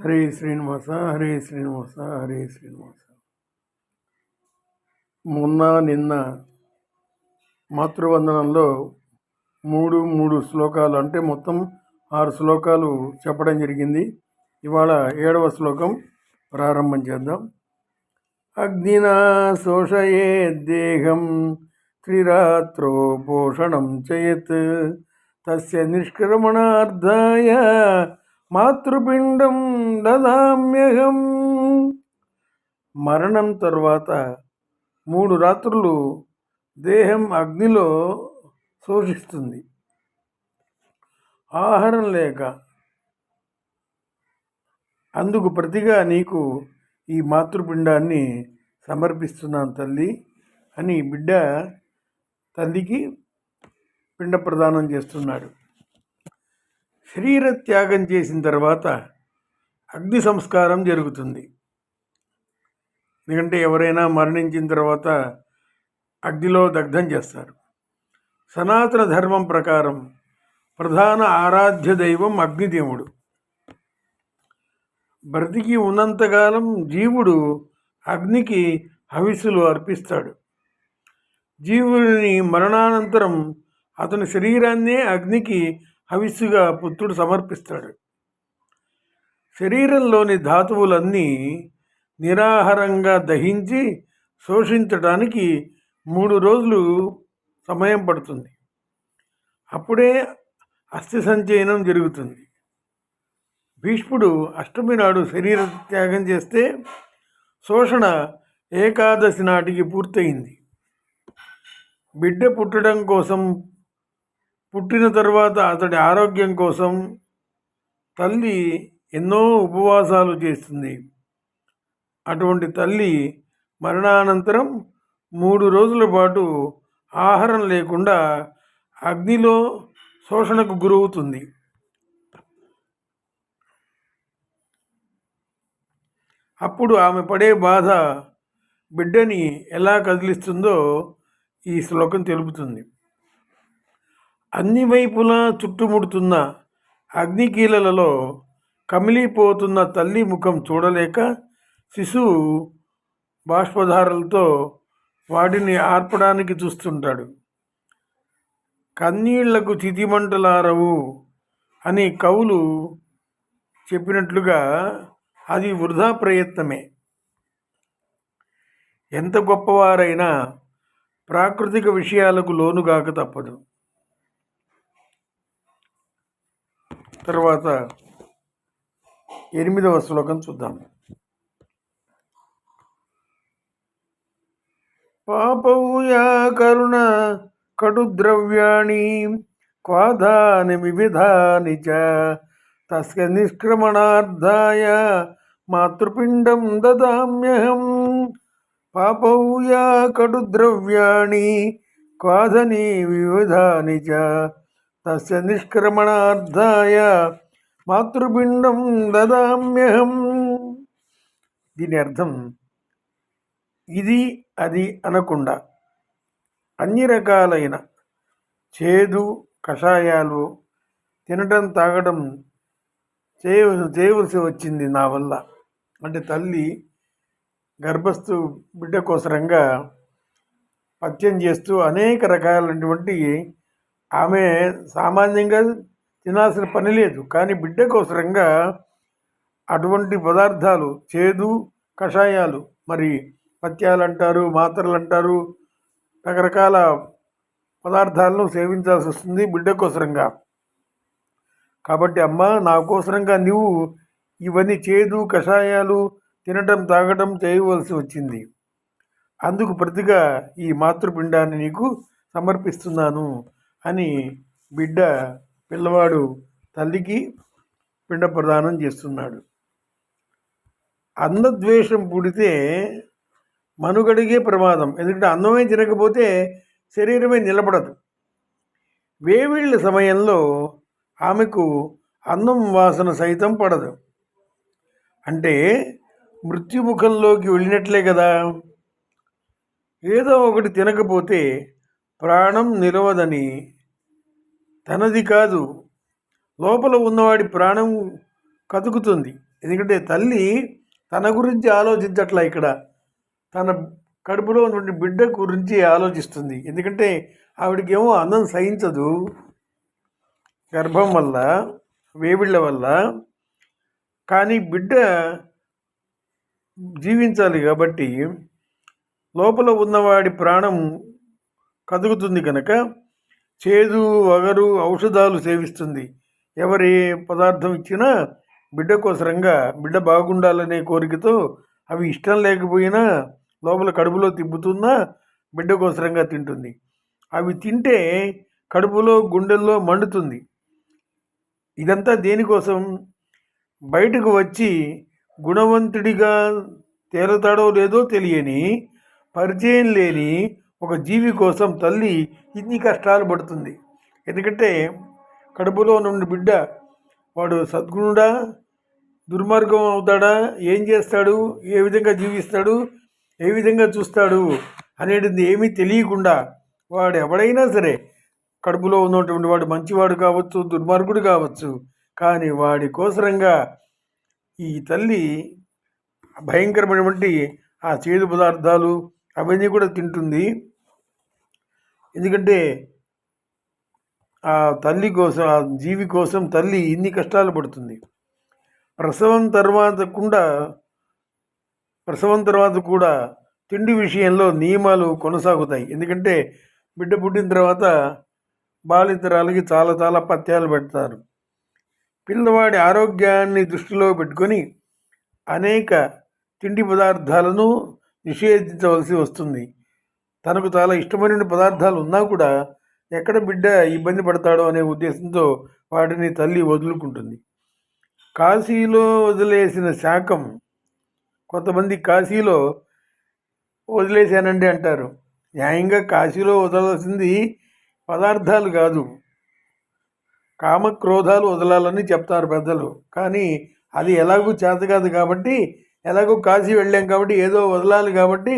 హరే శ్రీనివాస హరే శ్రీనివాస హరే శ్రీనివాస. మొన్న నిన్న మాతృవందనంలో మూడు మూడు శ్లోకాలు అంటే మొత్తం ఆరు శ్లోకాలు చెప్పడం జరిగింది. ఇవాళ ఏడవ శ్లోకం ప్రారంభం చేద్దాం. అగ్నినా శోషయే దేహం త్రిరాత్రో పోషణం చేయత్ తస్య నిష్క్రమణార్థాయ మాతృపిండం దదామ్యహం. మరణం తర్వాత మూడు రాత్రులు దేహం అగ్నిలో శోషిస్తుంది. ఆహారం లేక. అందుకు ప్రతిగా నీకు ఈ మాతృపిండాన్ని సమర్పిస్తున్నాను తల్లి అని బిడ్డ తల్లికి పిండ ప్రదానం చేస్తున్నాడు. శరీర త్యాగం చేసిన తర్వాత అగ్ని సంస్కారం జరుగుతుంది. ఎందుకంటే ఎవరైనా మరణించిన తర్వాత అగ్నిలో దగ్ధం చేస్తారు. సనాతన ధర్మం ప్రకారం ప్రధాన ఆరాధ్య దైవం అగ్నిదేవుడు. బ్రతికి ఉన్నంతకాలం జీవుడు అగ్నికి హవిస్సులు అర్పిస్తాడు. జీవుని మరణానంతరం అతని శరీరాన్నే అగ్నికి హవిస్సుగా పుత్రుడు సమర్పిస్తాడు. శరీరంలోని ధాతువులన్నీ నిరాహారంగా దహించి శోషించడానికి మూడు రోజులు సమయం పడుతుంది. అప్పుడే అస్థి సంచయనం జరుగుతుంది. భీష్ముడు అష్టమి నాడు శరీర త్యాగం చేస్తే శోషణ ఏకాదశి నాటికి పూర్తయింది. బిడ్డ పుట్టడం కోసం పుట్టిన తర్వాత అతడి ఆరోగ్యం కోసం తల్లి ఎన్నో ఉపవాసాలు చేస్తుంది. అటువంటి తల్లి మరణానంతరం మూడు రోజుల పాటు ఆహారం లేకుండా అగ్నిలో శోషణకు గురవుతుంది. అప్పుడు ఆమె పడే బాధ బిడ్డని ఎలా కదిలిస్తుందో ఈ శ్లోకం తెలుపుతుంది. అన్ని వైపులా చుట్టుముడుతున్న అగ్నికీలలలో కమిలిపోతున్న తల్లి ముఖం చూడలేక శిశువు బాష్పధారలతో వాటిని ఆర్పడానికి చూస్తుంటాడు. కన్నీళ్ళకు చితిమంటలారవు అని కవులు చెప్పినట్లుగా అది వృధా ప్రయత్నమే. ఎంత గొప్పవారైనా ప్రాకృతిక విషయాలకు లోనుగాక తప్పదు. తర్వాత ఎనిమిదవ శ్లోకం చూద్దాం. పాపౌయా కరుణ కటుద్రవ్యాణి క్వాదాని వివిధాని చ తస్య నిష్క్రమణార్థాయ మాతృపిండం దదామ్యహం. పాపౌయా కటుద్రవ్యాణి క్వాధని వివిధాని చ తస్య నిష్క్రమణార్థాయ మాతృపిండం దదామ్యహం. దీని అర్థం ఇది అది అనకుండా అన్ని రకాలైన చేదు కషాయాలు తినడం తాగడం చేయ చేయవలసి వచ్చింది నా వల్ల. అంటే తల్లి గర్భస్థు బిడ్డ కోసరంగా పత్యం చేస్తూ అనేక రకాలైనటువంటి ఆమె సామాన్యంగా తినాల్సిన పని లేదు. కానీ బిడ్డ కోసరంగా అటువంటి పదార్థాలు చేదు కషాయాలు మరి పత్యాలు అంటారు మాత్రలు అంటారు రకరకాల పదార్థాలను సేవించాల్సి వస్తుంది బిడ్డ కోసరంగా కాబట్టి అమ్మ నా కోసరంగా నువ్వు ఇవన్నీ చేదు కషాయాలు తినటం తాగటం చేయవలసి వచ్చింది. అందుకు ప్రతిగా ఈ మాతృపిండాన్ని నీకు సమర్పిస్తున్నాను. అని బిడ్డ పిల్లవాడు తల్లికి పిండ ప్రదానం చేస్తున్నాడు. అన్నద్వేషం పుడితే మనుగడిగే ప్రమాదం. ఎందుకంటే అన్నమే తినకపోతే శరీరమే నిలబడదు. వేవిళ్ళ సమయంలో ఆమెకు అన్నం వాసన సైతం పడదు. అంటే మృత్యుముఖంలోకి వెళ్ళినట్లే కదా. ఏదో ఒకటి తినకపోతే ప్రాణం నిలవదని తనది కాదు. లోపల ఉన్నవాడి ప్రాణం కతుకుతుంది ఎందుకంటే తల్లి తన గురించి ఆలోచించట్లా ఇక్కడ. తన కడుపులో ఉన్నటువంటి బిడ్డ గురించి ఆలోచిస్తుంది. ఎందుకంటే ఆవిడకేమో అన్నం సహించదు. గర్భం వల్ల వేవిళ్ళ వల్ల. కానీ బిడ్డ జీవించాలి కాబట్టి లోపల ఉన్నవాడి ప్రాణం కదుగుతుంది కనుక చేదు వగరు ఔషధాలు సేవిస్తుంది. ఎవరి పదార్థం ఇచ్చినా బిడ్డ కోసరంగా బిడ్డ బాగుండాలనే కోరికతో అవి ఇష్టం లేకపోయినా లోపల కడుపులో తిప్పుతున్నా బిడ్డ కోసరంగా తింటుంది. అవి తింటే కడుపులో గుండెల్లో మండుతుంది. ఇదంతా దేనికోసం? బయటకు వచ్చి గుణవంతుడిగా తేలుతాడో లేదో తెలియని పరిచయం లేని ఒక జీవి కోసం తల్లి ఇన్ని కష్టాలు పడుతుంది. ఎందుకంటే కడుపులో నుండి బిడ్డ వాడు సద్గుణుడా దుర్మార్గం అవుతాడా ఏం చేస్తాడు ఏ విధంగా జీవిస్తాడు ఏ విధంగా చూస్తాడు అనేది ఏమీ తెలియకుండా వాడు ఎవడైనా సరే కడుపులో ఉన్నటువంటి వాడు మంచివాడు కావచ్చు దుర్మార్గుడు కావచ్చు కానీ వాడి కోసరంగా ఈ తల్లి భయంకరమైనటువంటి ఆ చేదు పదార్థాలు అవన్నీ కూడా తింటుంది. ఎందుకంటే ఆ తల్లి కోసం ఆ జీవి కోసం తల్లి ఇన్ని కష్టాలు పడుతుంది. ప్రసవం తర్వాత కూడా ప్రసవం తర్వాత కూడా తిండి విషయంలో నియమాలు కొనసాగుతాయి. ఎందుకంటే బిడ్డ పుట్టిన తర్వాత బాలింతరాలకి చాలా చాలా పత్యాలు పెడతారు. పిల్లవాడి ఆరోగ్యాన్ని దృష్టిలో పెట్టుకొని అనేక తిండి పదార్థాలను నిషేధించవలసి వస్తుంది. తనకు చాలా ఇష్టమైన పదార్థాలు ఉన్నా కూడా ఎక్కడ బిడ్డ ఇబ్బంది పడతాడో అనే ఉద్దేశంతో వాటిని తల్లి వదులుకుంటుంది. కాశీలో వదిలేసిన శాఖం కొంతమంది కాశీలో వదిలేశానండి అంటారు. న్యాయంగా కాశీలో వదలాల్సింది పదార్థాలు కాదు. కామక్రోధాలు వదలాలని చెప్తారు పెద్దలు. కానీ అది ఎలాగూ చేత కాదు కాబట్టి ఎలాగో కాశీ వెళ్ళాం కాబట్టి ఏదో వదలాలి కాబట్టి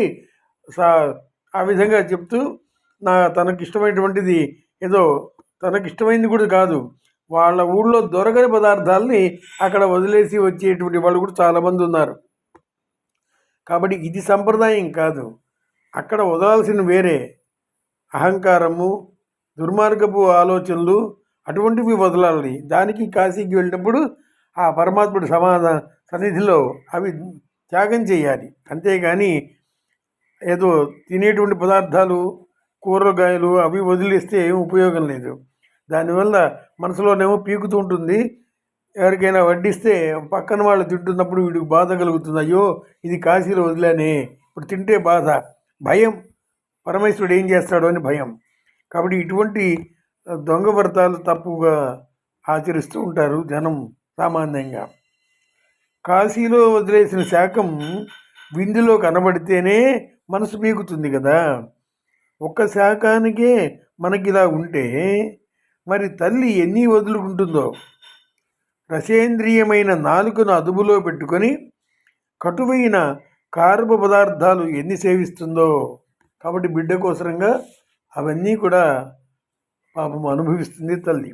సా ఆ విధంగా చెప్తూ నా తనకి ఇష్టమైనటువంటిది ఏదో తనకి ఇష్టమైంది కూడా కాదు. వాళ్ళ ఊళ్ళో దొరకని పదార్థాలని అక్కడ వదిలేసి వచ్చేటువంటి వాళ్ళు కూడా చాలామంది ఉన్నారు. కాబట్టి ఇది సంప్రదాయం కాదు. అక్కడ వదలాల్సిన వేరే అహంకారము దుర్మార్గపు ఆలోచనలు అటువంటివి వదలాలి. దానికి కాశీకి వెళ్ళినప్పుడు ఆ పరమాత్ముడి సమాధ సన్నిధిలో అవి త్యాగం చేయాలి. అంతేగాని ఏదో తినేటువంటి పదార్థాలు కూరగాయలు అవి వదిలేస్తే ఏం ఉపయోగం లేదు. దానివల్ల మనసులోనేమో పీకుతూ ఉంటుంది. ఎవరికైనా వడ్డిస్తే పక్కన వాళ్ళు తింటున్నప్పుడు వీడికి బాధ కలుగుతుంది. అయ్యో ఇది కాశీలో వదిలేనే. ఇప్పుడు తింటే బాధ. భయం. పరమేశ్వరుడు ఏం చేస్తాడో అని భయం. కాబట్టి ఇటువంటి దొంగ వ్రతాలు తప్పుగా ఆచరిస్తూ ఉంటారు జనం సామాన్యంగా. కాశీలో వదిలేసిన శాఖం విందులో కనబడితేనే మనసు పీకుతుంది కదా. ఒక్క శాఖానికే మనకి ఇలా ఉంటే మరి తల్లి ఎన్ని వదులుకుంటుందో. రసేంద్రియమైన నాలుకను అదుపులో పెట్టుకొని కటువైన కార్బ పదార్థాలు ఎన్ని సేవిస్తుందో. కాబట్టి బిడ్డ కోసరంగా అవన్నీ కూడా పాపం అనుభవిస్తుంది తల్లి.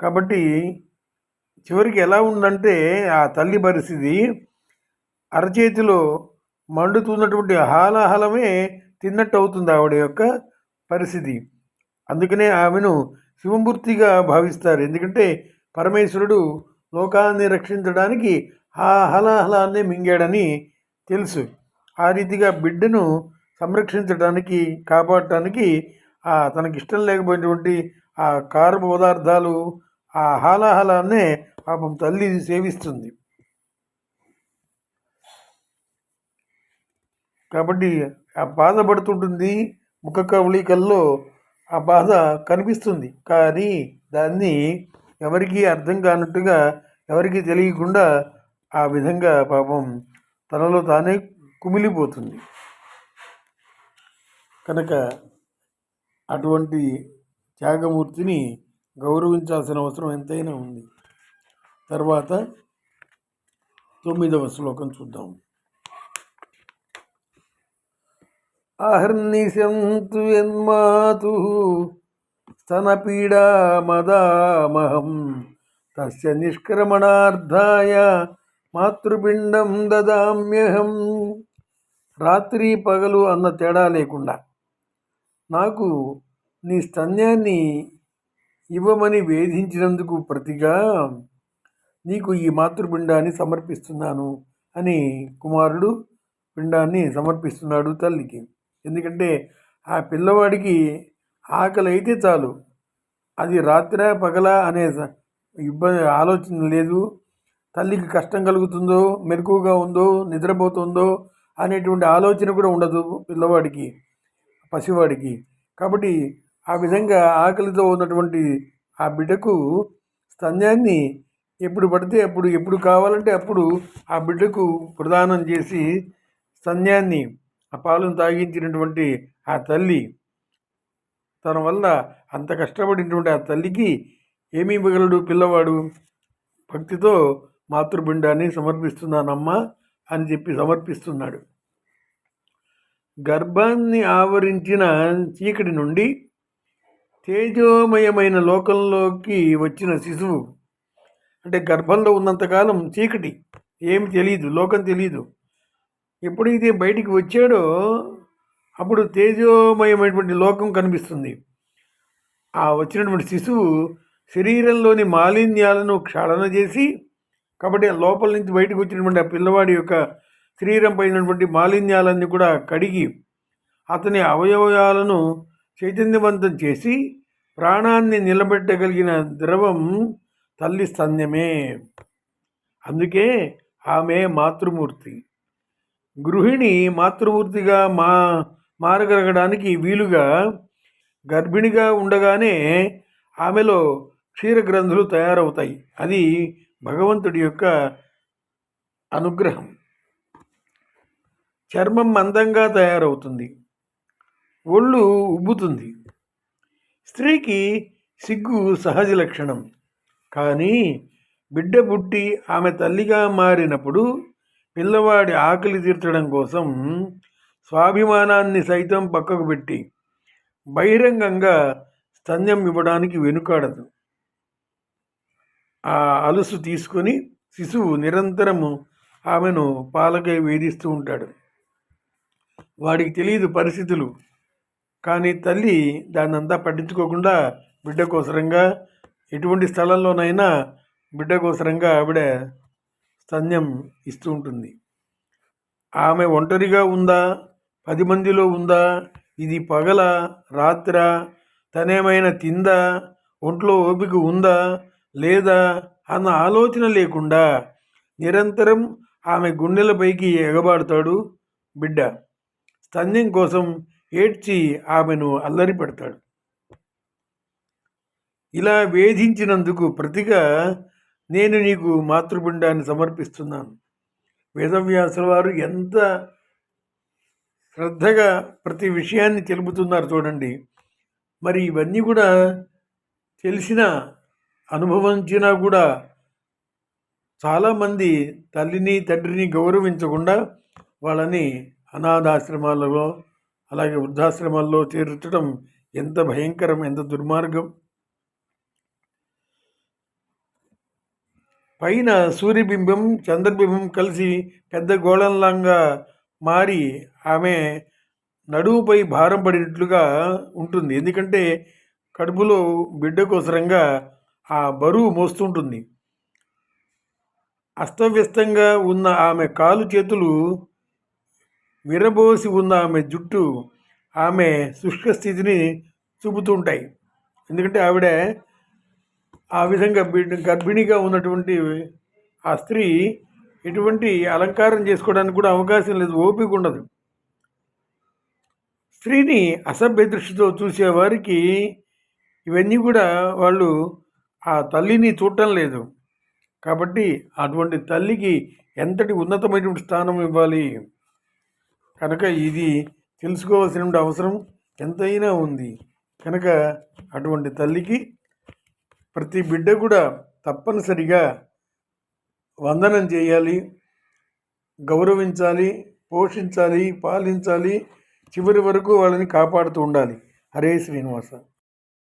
కాబట్టి చివరికి ఎలా ఉందంటే ఆ తల్లి పరిస్థితి అరచేతిలో మండుతున్నటువంటి హాలాహలమే తిన్నట్టు అవుతుంది ఆవిడ యొక్క పరిస్థితి. అందుకనే ఆమెను శివమూర్తిగా భావిస్తారు. ఎందుకంటే పరమేశ్వరుడు లోకాన్ని రక్షించడానికి ఆ హలాహలాన్ని మింగాడని తెలుసు. ఆ రీతిగా బిడ్డను సంరక్షించడానికి కాపాడటానికి ఆ తనకి ఇష్టం లేకపోయినటువంటి ఆ కారపు పదార్థాలు ఆ హాలాహలాన్నే పాపం తల్లి సేవిస్తుంది. కాబట్టి ఆ బాధ పడుతుంటుంది ముఖ కవళికల్లో ఆ బాధ కనిపిస్తుంది. కానీ దాన్ని ఎవరికీ అర్థం కానట్టుగా ఎవరికీ తెలియకుండా ఆ విధంగా పాపం తనలో తానే కుమిలిపోతుంది. కనుక అటువంటి త్యాగమూర్తిని గౌరవించాల్సిన అవసరం ఎంతైనా ఉంది. తర్వాత తొమ్మిదవ శ్లోకం చూద్దాం. అహర్నిశంతు యన్మాతు స్తనపీడా మదామహం. తస్య నిష్క్రమణార్థాయ మాతృపిండం దదామ్యహం. రాత్రి పగలు అన్న తేడా లేకుండా నాకు నీ స్తన్యాన్ని ఇవ్వమని వేధించినందుకు ప్రతిగా నీకు ఈ మాతృపిండాన్ని సమర్పిస్తున్నాను అని కుమారుడు పిండాన్ని సమర్పిస్తున్నాడు తల్లికి. ఎందుకంటే ఆ పిల్లవాడికి ఆకలి అయితే చాలు. అది రాత్ర పగల అనే ఇబ్బంది ఆలోచన లేదు. తల్లికి కష్టం కలుగుతుందో మెలకుగా ఉందో నిద్రపోతుందో అనేటువంటి ఆలోచన కూడా ఉండదు పిల్లవాడికి పసివాడికి. కాబట్టి ఆ విధంగా ఆకలితో ఉన్నటువంటి ఆ బిడ్డకు స్తన్యాన్ని ఎప్పుడు పడితే అప్పుడు ఎప్పుడు కావాలంటే అప్పుడు ఆ బిడ్డకు ప్రదానం చేసి స్తన్యాన్ని ఆ పాలను తాగించినటువంటి ఆ తల్లి తన వల్ల అంత కష్టపడినటువంటి ఆ తల్లికి ఏమి ఇవ్వగలడు పిల్లవాడు. భక్తితో మాతృపిండాన్ని సమర్పిస్తున్నానమ్మా అని చెప్పి సమర్పిస్తున్నాడు. గర్భాన్ని ఆవరించిన చీకటి నుండి తేజోమయమైన లోకంలోకి వచ్చిన శిశువు అంటే గర్భంలో ఉన్నంతకాలం చీకటి ఏమి తెలియదు లోకం తెలియదు. ఎప్పుడైతే బయటికి వచ్చాడో అప్పుడు తేజోమయమైనటువంటి లోకం కనిపిస్తుంది. ఆ వచ్చినటువంటి శిశువు శరీరంలోని మాలిన్యాలను క్షాళన చేసి కాబట్టి ఆ లోపల నుంచి బయటకు వచ్చినటువంటి ఆ పిల్లవాడి యొక్క శరీరం పైనటువంటి మాలిన్యాలన్నీ కూడా కడిగి అతని అవయవాలను చైతన్యవంతం చేసి ప్రాణాన్ని నిలబెట్టగలిగిన ద్రవం తల్లి స్తన్యమే అందుకే ఆమె మాతృమూర్తి. గృహిణి మాతృమూర్తిగా మా మారగలగడానికి వీలుగా గర్భిణిగా ఉండగానే ఆమెలో క్షీరగ్రంథులు తయారవుతాయి. అది భగవంతుడి యొక్క అనుగ్రహం. చర్మం మందంగా తయారవుతుంది. ఒళ్ళు ఉబ్బుతుంది. స్త్రీకి సిగ్గు సహజ లక్షణం. కానీ బిడ్డ పుట్టి ఆమె తల్లిగా మారినప్పుడు పిల్లవాడి ఆకలి తీర్చడం కోసం స్వాభిమానాన్ని సైతం పక్కకు పెట్టి బహిరంగంగా స్తన్యం ఇవ్వడానికి వెనుకాడదు. ఆ అలుసు తీసుకొని శిశువు నిరంతరము ఆమెను పాలకై వేధిస్తూ ఉంటాడు. వాడికి తెలియదు పరిస్థితులు. కానీ తల్లి దాన్నంతా పట్టించుకోకుండా బిడ్డ కోసరంగా ఎటువంటి స్థలంలోనైనా బిడ్డ కోసరంగా ఆవిడ సంజ్ఞం ఇస్తూ ఉంటుంది. ఆమె ఒంటరిగా ఉందా? పది మందిలో ఉందా? ఇది పగల? రాత్ర? తనేమైనా తిందా? ఒంట్లో ఓపిక ఉందా? లేదా? అన్న ఆలోచన లేకుండా నిరంతరం ఆమె గుండెలపైకి ఎగబాడతాడు బిడ్డ. స్తన్యం కోసం ఏడ్చి ఆమెను అల్లరి పెడతాడు. ఇలా వేధించినందుకు ప్రతిగా నేను నీకు మాతృపిండాన్ని సమర్పిస్తున్నాను. వేదవ్యాసుల వారు ఎంత శ్రద్ధగా ప్రతి విషయాన్ని తెలుపుతున్నారు చూడండి. మరి ఇవన్నీ కూడా తెలిసిన అనుభవించినా కూడా చాలామంది తల్లిని తండ్రిని గౌరవించకుండా వాళ్ళని అనాథాశ్రమాలలో అలాగే వృద్ధాశ్రమాల్లో చేర్చడం ఎంత భయంకరం ఎంత దుర్మార్గం. పైన సూర్యబింబం చంద్రబింబం కలిసి పెద్ద గోళంలాగా మారి ఆమె నడువుపై భారం పడినట్లుగా ఉంటుంది. ఎందుకంటే కడుపులో బిడ్డ కోసరంగా ఆ బరువు మోస్తుంటుంది. అస్తవ్యస్తంగా ఉన్న ఆమె కాలు చేతులు విరబోసి ఉన్న ఆమె జుట్టు ఆమె శుష్క స్థితిని చూపుతుంటాయి. ఎందుకంటే ఆవిడ ఆ విధంగా గర్భిణిగా ఉన్నటువంటి ఆ స్త్రీ ఎటువంటి అలంకారం చేసుకోవడానికి కూడా అవకాశం లేదు ఓపిక ఉండదు. స్త్రీని అసభ్య దృష్టితో చూసేవారికి ఇవన్నీ కూడా వాళ్ళు ఆ తల్లిని చూడటం లేదు. కాబట్టి అటువంటి తల్లికి ఎంతటి ఉన్నతమైనటువంటి స్థానం ఇవ్వాలి? కనుక ఇది తెలుసుకోవాల్సిన అవసరం ఎంతైనా ఉంది. కనుక అటువంటి తల్లికి ప్రతి బిడ్డ కూడా తప్పనిసరిగా వందనం చేయాలి గౌరవించాలి పోషించాలి పాలించాలి. చివరి వరకు వాళ్ళని కాపాడుతూ ఉండాలి. హరే శ్రీనివాస.